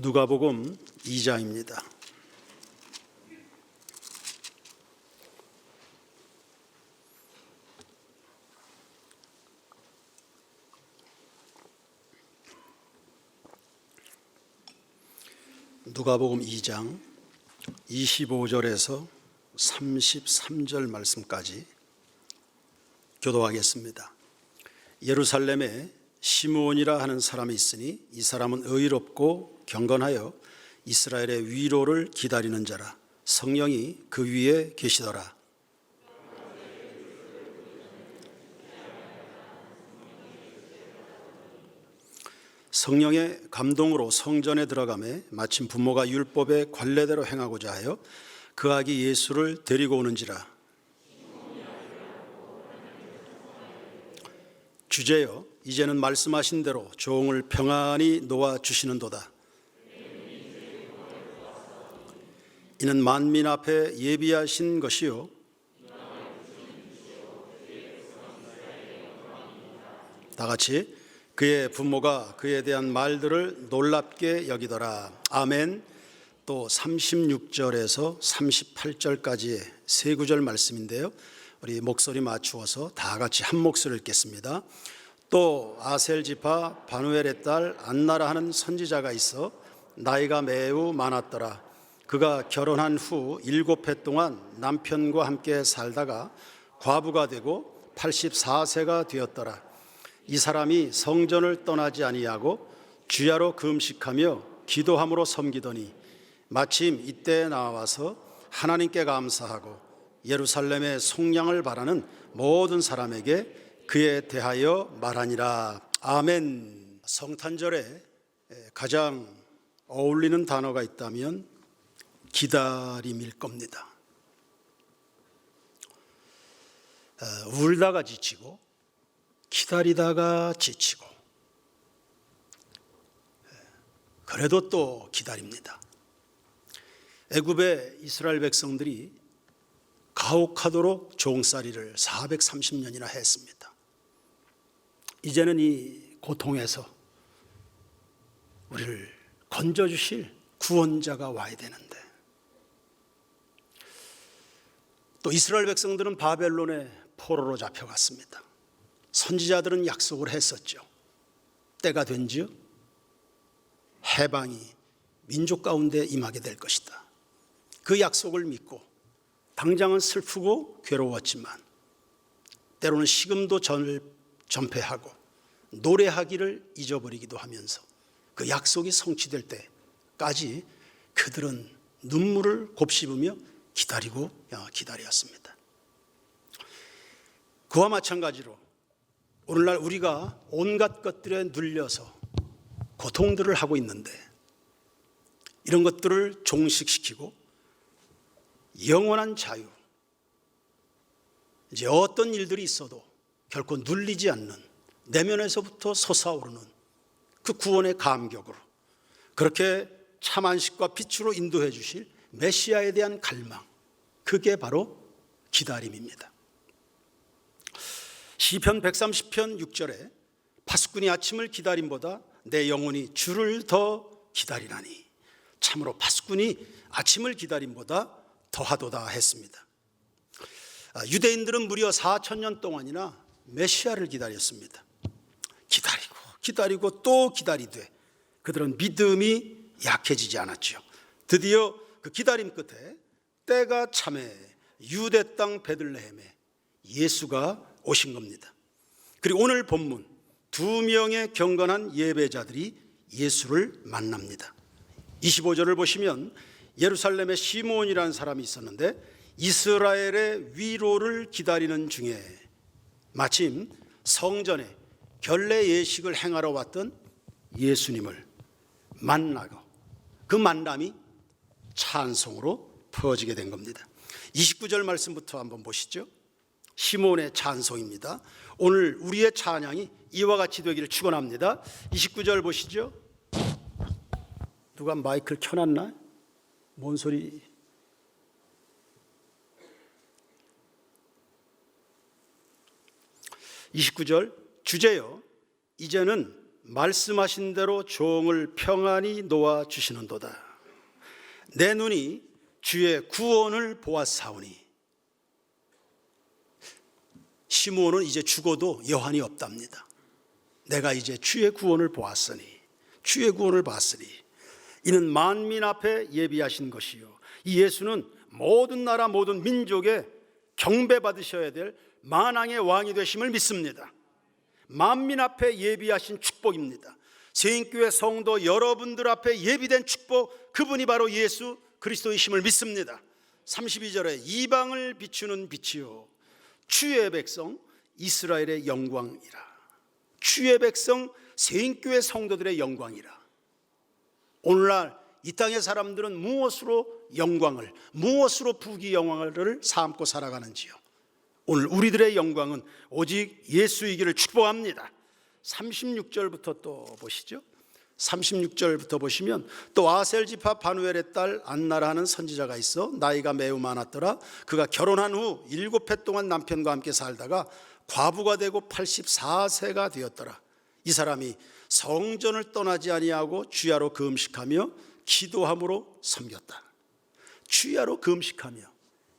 누가복음 2장입니다. 누가복음 2장 25절에서 33절 말씀까지 교도하겠습니다. 예루살렘에 시므온이라 하는 사람이 있으니 이 사람은 의롭고 경건하여 이스라엘의 위로를 기다리는 자라 성령이 그 위에 계시더라. 성령의 감동으로 성전에 들어가매 마침 부모가 율법의 관례대로 행하고자 하여 그 아기 예수를 데리고 오는지라 주제여 이제는 말씀하신 대로 종을 평안히 놓아 주시는도다 이는 만민 앞에 예비하신 것이요 다 같이 그의 부모가 그에 대한 말들을 놀랍게 여기더라. 아멘. 또 36절에서 38절까지의 세 구절 말씀인데요. 우리 목소리 맞추어서 다 같이 한 목소리 읽겠습니다. 또 아셀 지파 바누엘의 딸 안나라 하는 선지자가 있어 나이가 매우 많았더라. 그가 결혼한 후 일곱 해 동안 남편과 함께 살다가 과부가 되고 84세가 되었더라. 이 사람이 성전을 떠나지 아니하고 주야로 금식하며 기도함으로 섬기더니 마침 이때 나와서 하나님께 감사하고 예루살렘의 속량을 바라는 모든 사람에게 그에 대하여 말하니라 아멘 성탄절에 가장 어울리는 단어가 있다면 기다림일 겁니다 어, 울다가 지치고 기다리다가 지치고 그래도 또 기다립니다. 애굽의 이스라엘 백성들이 가혹하도록 종살이를 430년이나 했습니다. 이제는 이 고통에서 우리를 건져 주실 구원자가 와야 되는데 또 이스라엘 백성들은 바벨론의 포로로 잡혀갔습니다. 선지자들은 약속을 했었죠. 때가 된즉 해방이 민족 가운데 임하게 될 것이다. 그 약속을 믿고 당장은 슬프고 괴로웠지만 때로는 식음도 전을 전폐하고 노래하기를 잊어버리기도 하면서 그 약속이 성취될 때까지 그들은 눈물을 곱씹으며 기다리고 기다렸습니다. 그와 마찬가지로 오늘날 우리가 온갖 것들에 눌려서 고통들을 하고 있는데 이런 것들을 종식시키고 영원한 자유, 이제 어떤 일들이 있어도 결코 눌리지 않는 내면에서부터 솟아오르는 그 구원의 감격으로 그렇게 참 안식과 빛으로 인도해 주실 메시아에 대한 갈망, 그게 바로 기다림입니다. 시편 130편 6절에 파수꾼이 아침을 기다림보다 내 영혼이 주를 더 기다리나니 참으로 파수꾼이 아침을 기다림보다 더하도다 했습니다. 아, 유대인들은 무려 4천 년 동안이나 메시아를 기다렸습니다. 기다리고 기다리고 또 기다리되 그들은 믿음이 약해지지 않았죠. 드디어 그 기다림 끝에 때가 참해 유대 땅 베들레헴에 예수가 오신 겁니다. 그리고 오늘 본문 두 명의 경건한 예배자들이 예수를 만납니다. 25절을 보시면 예루살렘에 시몬이라는 사람이 있었는데 이스라엘의 위로를 기다리는 중에 마침 성전에 결례 예식을 행하러 왔던 예수님을 만나고 그 만남이 찬송으로 퍼지게 된 겁니다. 29절 말씀부터 한번 보시죠. 시몬의 찬송입니다. 오늘 우리의 찬양이 이와 같이 되기를 축원합니다. 29절 보시죠. 누가 마이크를 켜놨나? 뭔 소리? (29절) 주제요 이제는 말씀하신 대로 종을 평안히 놓아 주시는도다. 내 눈이 주의 구원을 보았사오니 시므온은 이제 죽어도 여한이 없답니다. 내가 이제 주의 구원을 보았으니 주의 구원을 봤으니 이는 만민 앞에 예비하신 것이요 이 예수는 모든 나라 모든 민족에 경배 받으셔야 될 만왕의 왕이 되심을 믿습니다. 만민 앞에 예비하신 축복입니다. 세인교회 성도 여러분들 앞에 예비된 축복 그분이 바로 예수 그리스도이심을 믿습니다. 32절에 이방을 비추는 빛이요 주의 백성 이스라엘의 영광이라. 주의 백성 세인교회 성도들의 영광이라. 오늘날 이 땅의 사람들은 무엇으로 영광을 무엇으로 부귀 영광을 삼고 살아가는지요. 오늘 우리들의 영광은 오직 예수이기를 축복합니다. 36절부터 또 보시죠. 36절부터 보시면 또 아셀 지파 바누엘의 딸 안나라는 선지자가 있어 나이가 매우 많았더라. 그가 결혼한 후 일곱 해 동안 남편과 함께 살다가 과부가 되고 84세가 되었더라. 이 사람이 성전을 떠나지 아니하고 주야로 금식하며 기도함으로 섬겼다. 주야로 금식하며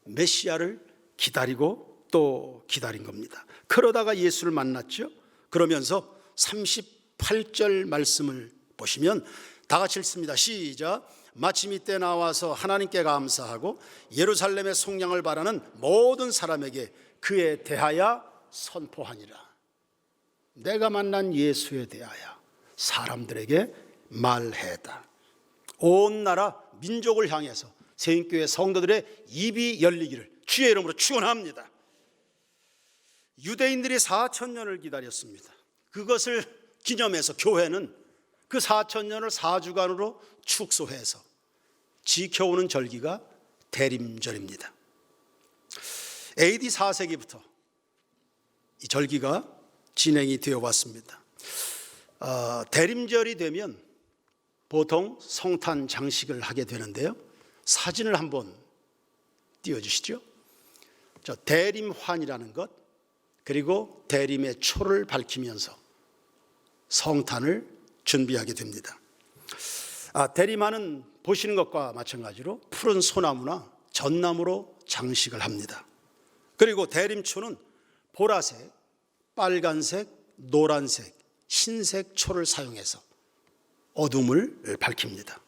메시아를 기다리고 또 기다린 겁니다. 그러다가 예수를 만났죠. 그러면서 38절 말씀을 보시면 다 같이 읽습니다. 시작. 마침 이때 나와서 하나님께 감사하고 예루살렘의 속량을 바라는 모든 사람에게 그에 대하여 선포하니라. 내가 만난 예수에 대하여 사람들에게 말해다. 온 나라 민족을 향해서 세인교회 성도들의 입이 열리기를 주의 이름으로 축원합니다. 유대인들이 4천 년을 기다렸습니다. 그것을 기념해서 교회는 그 4천 년을 4주간으로 축소해서 지켜오는 절기가 대림절입니다. AD 4세기부터 이 절기가 진행이 되어 왔습니다. 어, 대림절이 되면 보통 성탄 장식을 하게 되는데요. 사진을 한번 띄워주시죠. 저 대림환이라는 것 그리고 대림의 초를 밝히면서 성탄을 준비하게 됩니다. 아, 대림환은 보시는 것과 마찬가지로 푸른 소나무나 전나무로 장식을 합니다. 그리고 대림초는 보라색, 빨간색, 노란색, 흰색 초를 사용해서 어둠을 밝힙니다.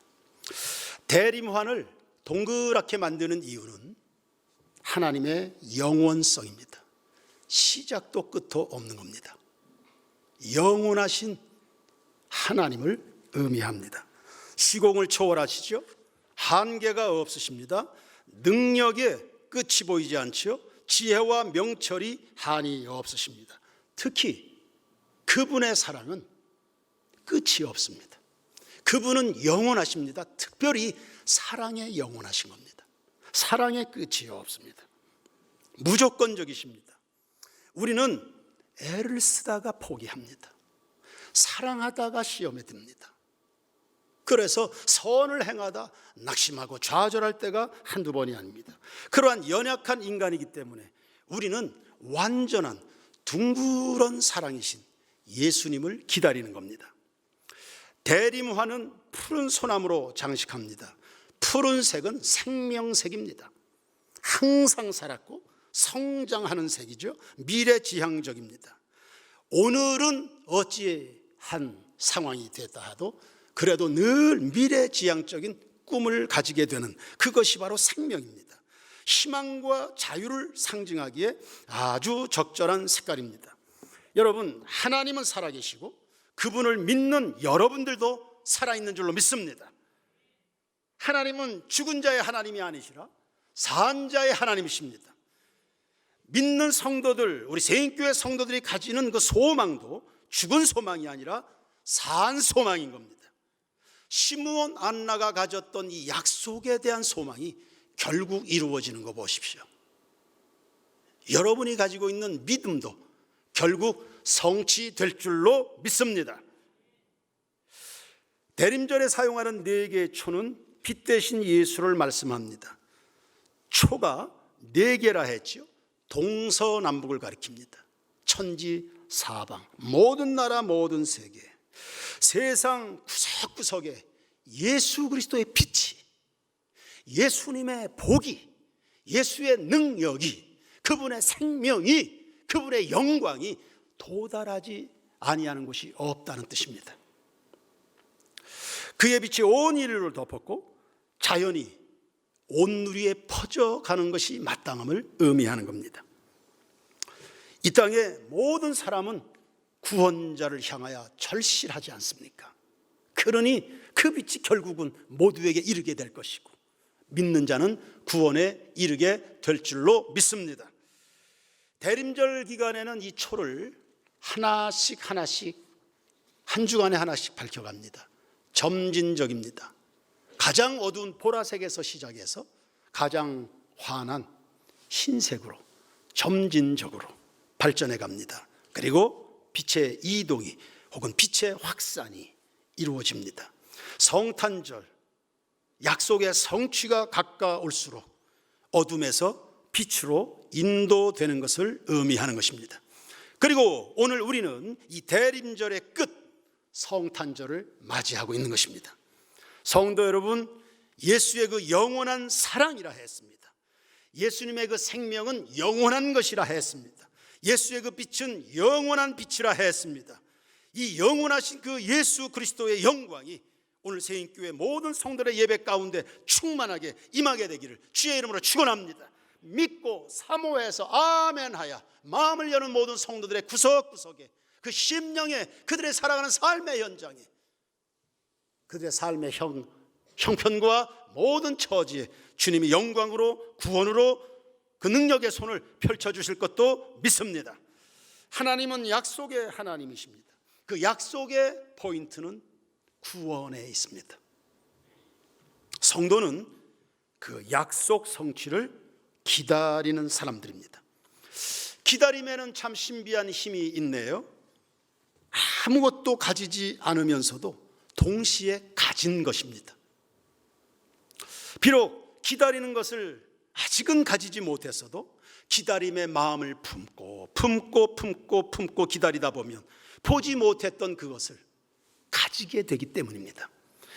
대림환을 동그랗게 만드는 이유는 하나님의 영원성입니다. 시작도 끝도 없는 겁니다. 영원하신 하나님을 의미합니다. 시공을 초월하시죠? 한계가 없으십니다. 능력에 끝이 보이지 않죠? 지혜와 명철이 한이 없으십니다. 특히 그분의 사랑은 끝이 없습니다. 그분은 영원하십니다. 특별히 사랑에 영원하신 겁니다. 사랑의 끝이 없습니다. 무조건적이십니다. 우리는 애를 쓰다가 포기합니다. 사랑하다가 시험에 듭니다. 그래서 선을 행하다 낙심하고 좌절할 때가 한두 번이 아닙니다. 그러한 연약한 인간이기 때문에 우리는 완전한 둥그런 사랑이신 예수님을 기다리는 겁니다. 대림화는 푸른 소나무로 장식합니다. 푸른색은 생명색입니다. 항상 살았고 성장하는 색이죠. 미래지향적입니다. 오늘은 어찌한 상황이 됐다 하도 그래도 늘 미래지향적인 꿈을 가지게 되는 그것이 바로 생명입니다. 희망과 자유를 상징하기에 아주 적절한 색깔입니다. 여러분, 하나님은 살아계시고 그분을 믿는 여러분들도 살아있는 줄로 믿습니다. 하나님은 죽은 자의 하나님이 아니시라 산 자의 하나님이십니다. 믿는 성도들, 우리 세인교회 성도들이 가지는 그 소망도 죽은 소망이 아니라 산 소망인 겁니다. 시므온 안나가 가졌던 이 약속에 대한 소망이 결국 이루어지는 거 보십시오. 여러분이 가지고 있는 믿음도 결국 성취될 줄로 믿습니다. 대림절에 사용하는 네 개의 초는 빛 대신 예수를 말씀합니다. 초가 네 개라 했지요. 동서남북을 가리킵니다. 천지 사방 모든 나라 모든 세계 세상 구석구석에 예수 그리스도의 빛이 예수님의 복이 예수의 능력이 그분의 생명이 그분의 영광이 도달하지 아니하는 곳이 없다는 뜻입니다. 그의 빛이 온 인류를 덮었고 자연이 온 누리에 퍼져가는 것이 마땅함을 의미하는 겁니다. 이 땅의 모든 사람은 구원자를 향하여 절실하지 않습니까? 그러니 그 빛이 결국은 모두에게 이르게 될 것이고 믿는 자는 구원에 이르게 될 줄로 믿습니다. 대림절 기간에는 이 초를 하나씩 하나씩 한 주간에 하나씩 밝혀갑니다. 점진적입니다. 가장 어두운 보라색에서 시작해서 가장 환한 흰색으로 점진적으로 발전해 갑니다. 그리고 빛의 이동이 혹은 빛의 확산이 이루어집니다. 성탄절, 약속의 성취가 가까울수록 어둠에서 빛으로 인도되는 것을 의미하는 것입니다. 그리고 오늘 우리는 이 대림절의 끝 성탄절을 맞이하고 있는 것입니다. 성도 여러분, 예수의 그 영원한 사랑이라 했습니다. 예수님의 그 생명은 영원한 것이라 했습니다. 예수의 그 빛은 영원한 빛이라 했습니다. 이 영원하신 그 예수 그리스도의 영광이 오늘 세인교회 모든 성들의 예배 가운데 충만하게 임하게 되기를 주의 이름으로 축원합니다. 믿고 사모해서 아멘하여 마음을 여는 모든 성도들의 구석구석에 그 심령에 그들의 살아가는 삶의 현장에 그들의 삶의 형, 형편과 모든 처지에 주님이 영광으로 구원으로 그 능력의 손을 펼쳐 주실 것도 믿습니다. 하나님은 약속의 하나님이십니다. 그 약속의 포인트는 구원에 있습니다. 성도는 그 약속 성취를 기다리는 사람들입니다. 기다림에는 참 신비한 힘이 있네요. 아무것도 가지지 않으면서도 동시에 가진 것입니다. 비록 기다리는 것을 아직은 가지지 못했어도 기다림의 마음을 품고 품고 품고 품고 기다리다 보면 보지 못했던 그것을 가지게 되기 때문입니다.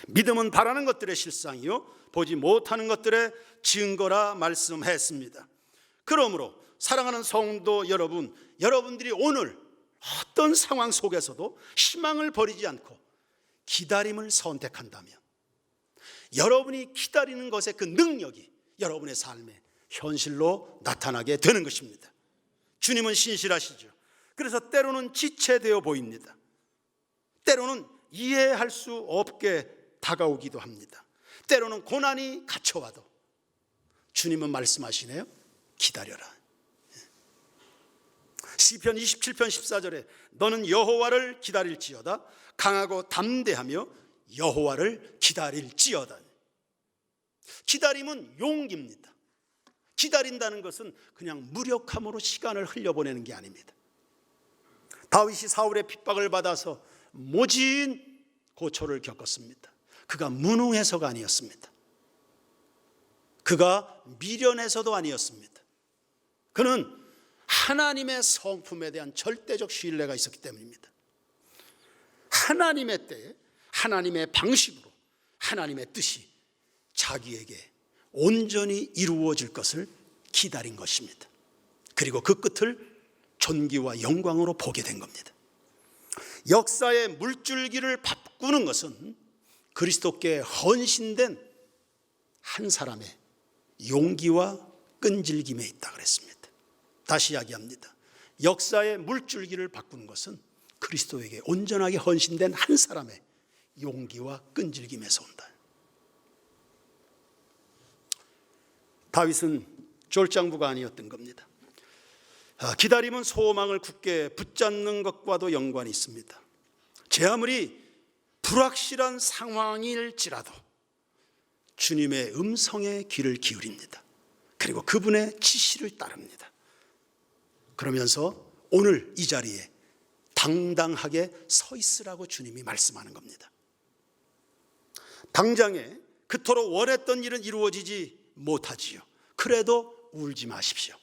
믿음은 바라는 것들의 실상이요 보지 못하는 것들의 증거라 말씀했습니다. 그러므로 사랑하는 성도 여러분, 여러분들이 오늘 어떤 상황 속에서도 희망을 버리지 않고 기다림을 선택한다면 여러분이 기다리는 것의 그 능력이 여러분의 삶에 현실로 나타나게 되는 것입니다. 주님은 신실하시죠. 그래서 때로는 지체되어 보입니다. 때로는 이해할 수 없게 다가오기도 합니다. 때로는 고난이 갇혀와도 주님은 말씀하시네요. 기다려라. 시편 27편 14절에 너는 여호와를 기다릴지어다 강하고 담대하며 여호와를 기다릴지어다. 기다림은 용기입니다. 기다린다는 것은 그냥 무력함으로 시간을 흘려보내는 게 아닙니다. 다윗이 사울의 핍박을 받아서 모진 고초를 겪었습니다. 그가 무능해서가 아니었습니다. 그가 미련해서도 아니었습니다. 그는 하나님의 성품에 대한 절대적 신뢰가 있었기 때문입니다. 하나님의 때에 하나님의 방식으로 하나님의 뜻이 자기에게 온전히 이루어질 것을 기다린 것입니다. 그리고 그 끝을 존귀와 영광으로 보게 된 겁니다. 역사의 물줄기를 바꾸는 것은 그리스도께 헌신된 한 사람의 용기와 끈질김에 있다 그랬습니다. 다시 이야기합니다. 역사의 물줄기를 바꾸는 것은 그리스도에게 온전하게 헌신된 한 사람의 용기와 끈질김에서 온다. 다윗은 졸장부가 아니었던 겁니다. 아, 기다림은 소망을 굳게 붙잡는 것과도 연관이 있습니다. 제 아무리 불확실한 상황일지라도 주님의 음성에 귀를 기울입니다. 그리고 그분의 지시를 따릅니다. 그러면서 오늘 이 자리에 당당하게 서 있으라고 주님이 말씀하는 겁니다. 당장에 그토록 원했던 일은 이루어지지 못하지요. 그래도 울지 마십시오.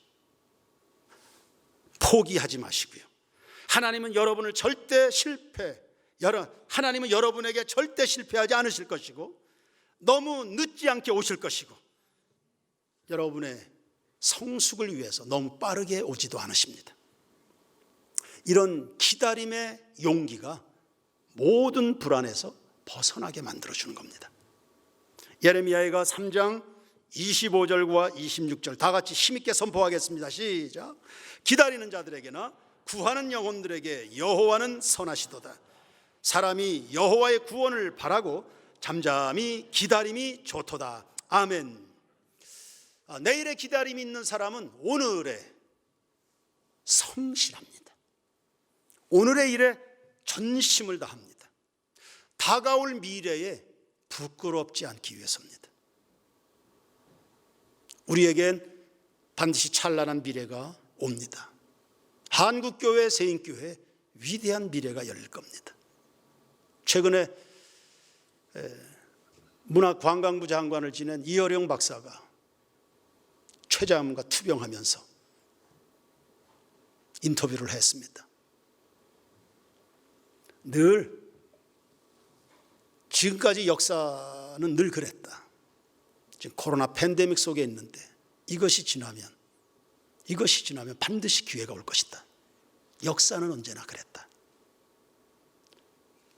포기하지 마시고요. 하나님은 여러분을 절대 실패, 하나님은 여러분에게 절대 실패하지 않으실 것이고 너무 늦지 않게 오실 것이고 여러분의 성숙을 위해서 너무 빠르게 오지도 않으십니다. 이런 기다림의 용기가 모든 불안에서 벗어나게 만들어 주는 겁니다. 예레미야가 3장 25절과 26절 다 같이 힘있게 선포하겠습니다. 시작. 기다리는 자들에게나 구하는 영혼들에게 여호와는 선하시도다. 사람이 여호와의 구원을 바라고 잠잠히 기다림이 좋도다. 아멘. 아, 내일의 기다림이 있는 사람은 오늘에 성실합니다. 오늘의 일에 전심을 다합니다. 다가올 미래에 부끄럽지 않기 위해서입니다. 우리에겐 반드시 찬란한 미래가 옵니다. 한국교회, 세인교회 위대한 미래가 열릴 겁니다. 최근에 문화관광부 장관을 지낸 이어령 박사가 최자암과 투병하면서 인터뷰를 했습니다. 늘 지금까지 역사는 늘 그랬다. 지금 코로나 팬데믹 속에 있는데 이것이 지나면 이것이 지나면 반드시 기회가 올 것이다. 역사는 언제나 그랬다.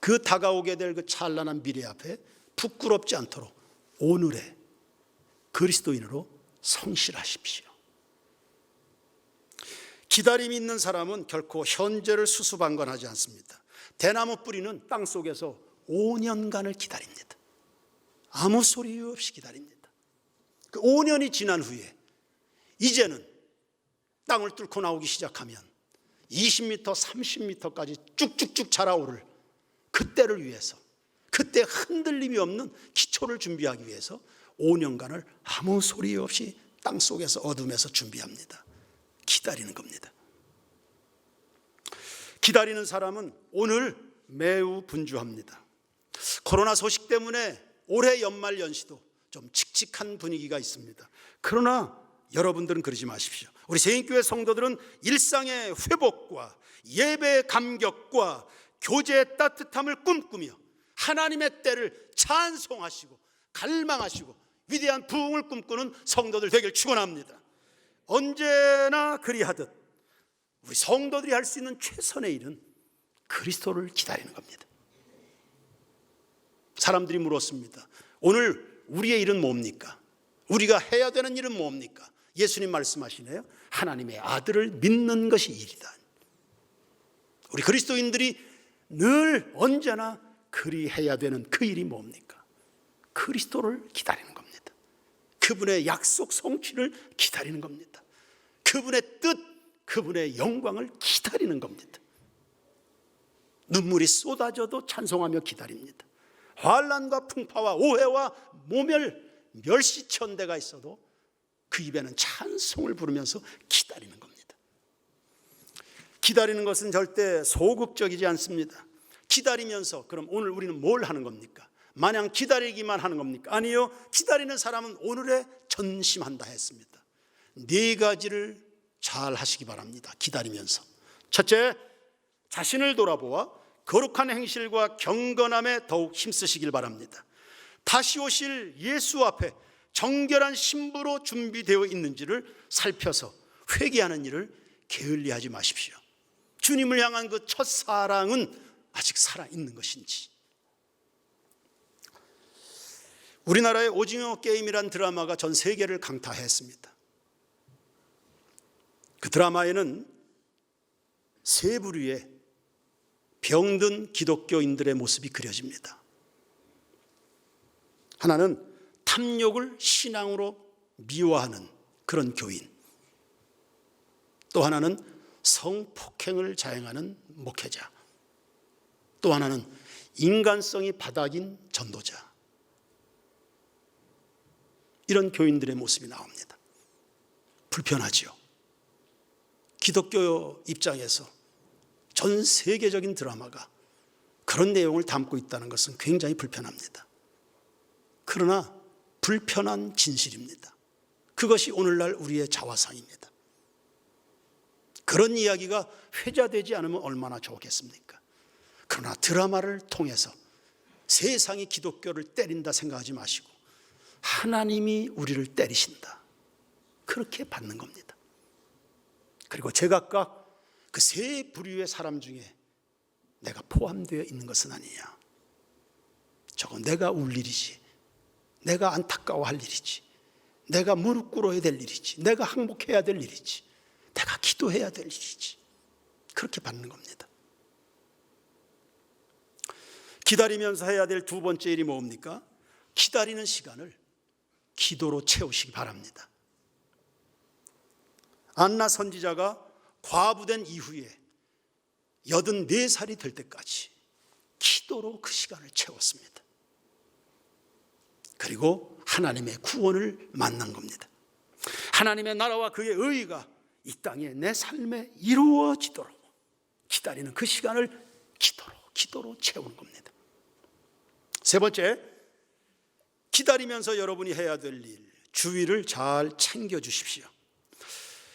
그 다가오게 될 그 찬란한 미래 앞에 부끄럽지 않도록 오늘의 그리스도인으로 성실하십시오. 기다림이 있는 사람은 결코 현재를 수수방관하지 않습니다. 대나무 뿌리는 땅 속에서 5년간을 기다립니다. 아무 소리 없이 기다립니다. 그 5년이 지난 후에 이제는 땅을 뚫고 나오기 시작하면 20m, 30m까지 쭉쭉쭉 자라오를 그때를 위해서 그때 흔들림이 없는 기초를 준비하기 위해서 5년간을 아무 소리 없이 땅 속에서 어둠에서 준비합니다. 기다리는 겁니다. 기다리는 사람은 오늘 매우 분주합니다. 코로나 소식 때문에 올해 연말 연시도 좀 칙칙한 분위기가 있습니다. 그러나 여러분들은 그러지 마십시오. 우리 세인교회 성도들은 일상의 회복과 예배의 감격과 교제의 따뜻함을 꿈꾸며 하나님의 때를 찬송하시고 갈망하시고 위대한 부흥을 꿈꾸는 성도들 되길 축원합니다. 언제나 그리하듯 우리 성도들이 할 수 있는 최선의 일은 그리스도를 기다리는 겁니다. 사람들이 물었습니다. 오늘 우리의 일은 뭡니까? 우리가 해야 되는 일은 뭡니까? 예수님 말씀하시네요. 하나님의 아들을 믿는 것이 일이다. 우리 그리스도인들이 늘 언제나 그리 해야 되는 그 일이 뭡니까? 그리스도를 기다리는 겁니다. 그분의 약속 성취를 기다리는 겁니다. 그분의 뜻, 그분의 영광을 기다리는 겁니다. 눈물이 쏟아져도 찬송하며 기다립니다. 환란과 풍파와 오해와 모멸 멸시천대가 있어도 그 입에는 찬송을 부르면서 기다리는 겁니다. 기다리는 것은 절대 소극적이지 않습니다. 기다리면서 그럼 오늘 우리는 뭘 하는 겁니까? 마냥 기다리기만 하는 겁니까? 아니요. 기다리는 사람은 오늘에 전심한다 했습니다. 네 가지를 잘 하시기 바랍니다. 기다리면서. 첫째, 자신을 돌아보아 거룩한 행실과 경건함에 더욱 힘쓰시길 바랍니다. 다시 오실 예수 앞에 정결한 신부로 준비되어 있는지를 살펴서 회개하는 일을 게을리하지 마십시오. 주님을 향한 그 첫 사랑은 아직 살아 있는 것인지. 우리나라의 오징어 게임이란 드라마가 전 세계를 강타했습니다. 그 드라마에는 세 부류의 병든 기독교인들의 모습이 그려집니다. 하나는 탐욕을 신앙으로 미워하는 그런 교인. 또 하나는 성폭행을 자행하는 목회자. 또 하나는 인간성이 바닥인 전도자. 이런 교인들의 모습이 나옵니다. 불편하지요. 기독교 입장에서 전 세계적인 드라마가 그런 내용을 담고 있다는 것은 굉장히 불편합니다. 그러나 불편한 진실입니다. 그것이 오늘날 우리의 자화상입니다. 그런 이야기가 회자되지 않으면 얼마나 좋겠습니까? 그러나 드라마를 통해서 세상이 기독교를 때린다 생각하지 마시고 하나님이 우리를 때리신다. 그렇게 받는 겁니다. 그리고 제각각 그 세 부류의 사람 중에 내가 포함되어 있는 것은 아니냐. 저건 내가 울 일이지. 내가 안타까워할 일이지. 내가 무릎 꿇어야 될 일이지. 내가 항복해야 될 일이지. 내가 기도해야 될 일이지. 그렇게 받는 겁니다. 기다리면서 해야 될 두 번째 일이 뭡니까? 기다리는 시간을 기도로 채우시기 바랍니다. 안나 선지자가 과부된 이후에 84살이 될 때까지 기도로 그 시간을 채웠습니다. 그리고 하나님의 구원을 만난 겁니다. 하나님의 나라와 그의 의가 이 땅에 내 삶에 이루어지도록 기다리는 그 시간을 기도로, 기도로 채우는 겁니다. 세 번째, 기다리면서 여러분이 해야 될 일, 주위를 잘 챙겨 주십시오.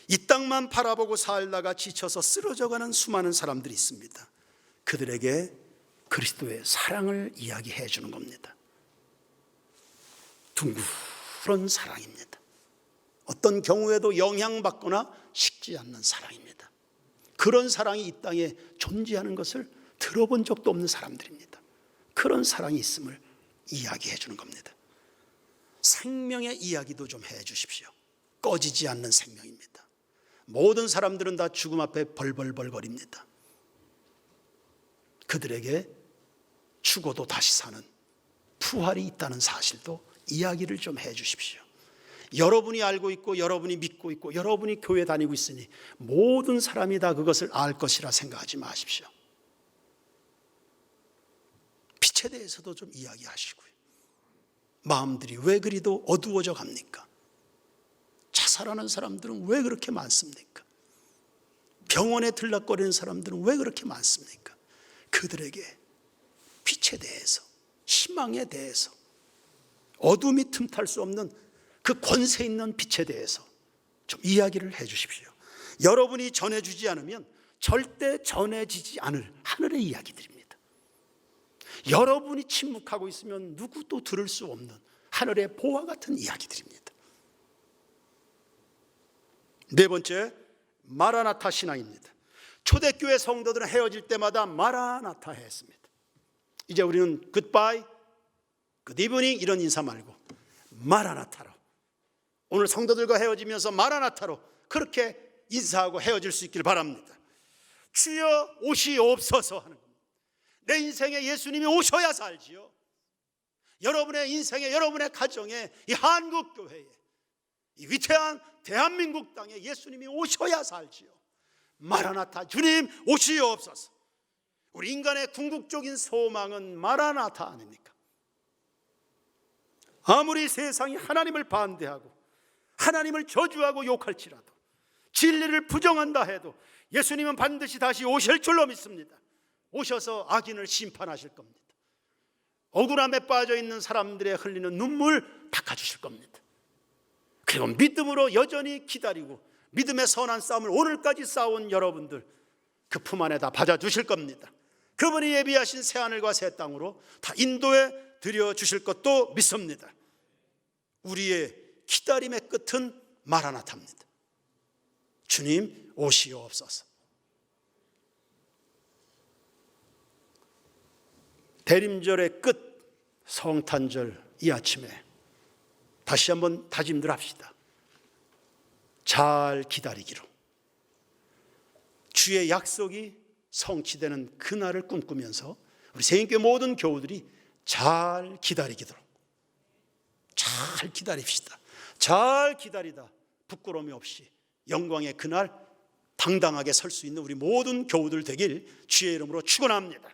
이 땅만 바라보고 살다가 지쳐서 쓰러져가는 수많은 사람들이 있습니다. 그들에게 그리스도의 사랑을 이야기해 주는 겁니다. 둥그런 사랑입니다. 어떤 경우에도 영향받거나 식지 않는 사랑입니다. 그런 사랑이 이 땅에 존재하는 것을 들어본 적도 없는 사람들입니다. 그런 사랑이 있음을 이야기해 주는 겁니다. 생명의 이야기도 좀 해 주십시오. 꺼지지 않는 생명입니다. 모든 사람들은 다 죽음 앞에 벌벌벌거립니다. 그들에게 죽어도 다시 사는 부활이 있다는 사실도 이야기를 좀 해 주십시오. 여러분이 알고 있고 여러분이 믿고 있고 여러분이 교회 다니고 있으니 모든 사람이 다 그것을 알 것이라 생각하지 마십시오. 빛에 대해서도 좀 이야기하시고요. 마음들이 왜 그리도 어두워져 갑니까? 자살하는 사람들은 왜 그렇게 많습니까? 병원에 들락거리는 사람들은 왜 그렇게 많습니까? 그들에게 빛에 대해서, 희망에 대해서, 어둠이 틈탈 수 없는 그 권세 있는 빛에 대해서 좀 이야기를 해 주십시오. 여러분이 전해주지 않으면 절대 전해지지 않을 하늘의 이야기들입니다. 여러분이 침묵하고 있으면 누구도 들을 수 없는 하늘의 보화 같은 이야기들입니다. 네 번째, 마라나타 신앙입니다. 초대교회 성도들은 헤어질 때마다 마라나타 했습니다. 이제 우리는 굿바이, 굿이브닝 이런 인사 말고 마라나타로 오늘 성도들과 헤어지면서 마라나타로 그렇게 인사하고 헤어질 수 있길 바랍니다. 주여 오시옵소서 하는 겁니다. 내 인생에 예수님이 오셔야 살지요. 여러분의 인생에 여러분의 가정에 이 한국 교회에 이 위태한 대한민국 땅에 예수님이 오셔야 살지요. 마라나타 주님 오시옵소서. 우리 인간의 궁극적인 소망은 마라나타 아닙니까? 아무리 세상이 하나님을 반대하고 하나님을 저주하고 욕할지라도 진리를 부정한다 해도 예수님은 반드시 다시 오실 줄로 믿습니다. 오셔서 악인을 심판하실 겁니다. 억울함에 빠져 있는 사람들의 흘리는 눈물 닦아주실 겁니다. 그리고 믿음으로 여전히 기다리고 믿음의 선한 싸움을 오늘까지 싸운 여러분들 그 품 안에 다 받아주실 겁니다. 그분이 예비하신 새하늘과 새 땅으로 다 인도에 드려 주실 것도 믿습니다. 우리의 기다림의 끝은 마라나타입니다. 주님 오시옵소서. 대림절의 끝 성탄절 이 아침에 다시 한번 다짐들 합시다. 잘 기다리기로. 주의 약속이 성취되는 그날을 꿈꾸면서 우리 세인교 모든 교우들이 잘 기다리기도록 잘 기다립시다. 잘 기다리다 부끄러움이 없이 영광의 그날 당당하게 설 수 있는 우리 모든 교우들 되길 주의 이름으로 축원합니다.